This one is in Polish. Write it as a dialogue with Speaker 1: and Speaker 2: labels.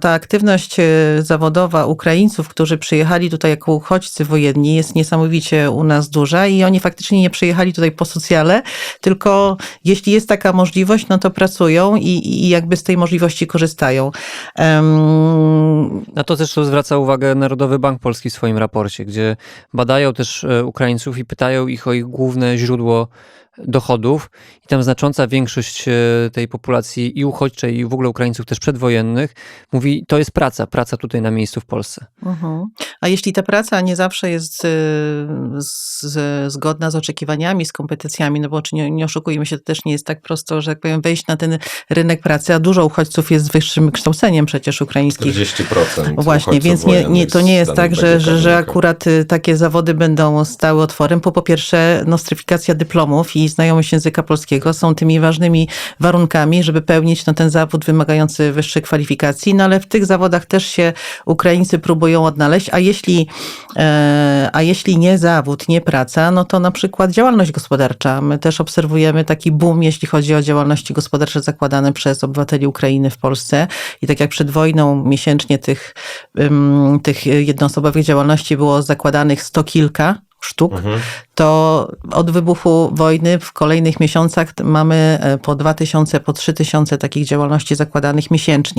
Speaker 1: Ta aktywność e, zawodowa Ukraińców, którzy przyjechali tutaj jako uchodźcy wojenni, jest niesamowicie u nas duża i oni faktycznie nie przyjechali tutaj po socjale, tylko jeśli jest taka możliwość, no to pracują i, i jakby z tej możliwości korzystają. Em,
Speaker 2: Na to też zwraca uwagę Narodowy Bank Polski w swoim raporcie, gdzie badają też e, Ukraińców i pytają ich o ich główne źródło dochodów. I tam znacząca większość e, tej populacji i uchodźczej, i w ogóle Ukraińców też przedwojennych mówi, to jest praca, praca tutaj na miejscu w Polsce.
Speaker 1: Mhm. A jeśli ta praca nie zawsze jest y, z, zgodna z oczekiwaniami, z kompetencjami, no bo czy nie, nie oszukujmy się, to też nie jest tak prosto, że jak powiem, wejść na ten rynek pracy, a dużo uchodźców jest z wyższym kształceniem przecież ukraińskich.
Speaker 3: 40%.
Speaker 1: Właśnie, więc nie, nie, to nie jest
Speaker 3: z
Speaker 1: tak, że, że, że akurat y, takie zawody będą stały otworem, bo po pierwsze nostryfikacja dyplomów i znajomość języka polskiego są tymi ważnymi warunkami, żeby pełnić no, ten zawód wymagający wyższej kwalifikacji, no ale w tych zawodach też się Ukraińcy próbują odnaleźć, a jeśli, e, a jeśli nie zawód, nie praca, no to na przykład działalność gospodarcza. My też obserwujemy taki boom, jeśli chodzi o działalności gospodarcze zakładane przez obywateli Ukrainy w Polsce i tak jak przed wojną miesięcznie tych, tych jednoosobowych działalności było zakładanych sto kilka sztuk,
Speaker 3: Mhm.
Speaker 1: to od wybuchu wojny w kolejnych miesiącach mamy e, po 2000, po 3000 takich działalności zakładanych miesięcznie.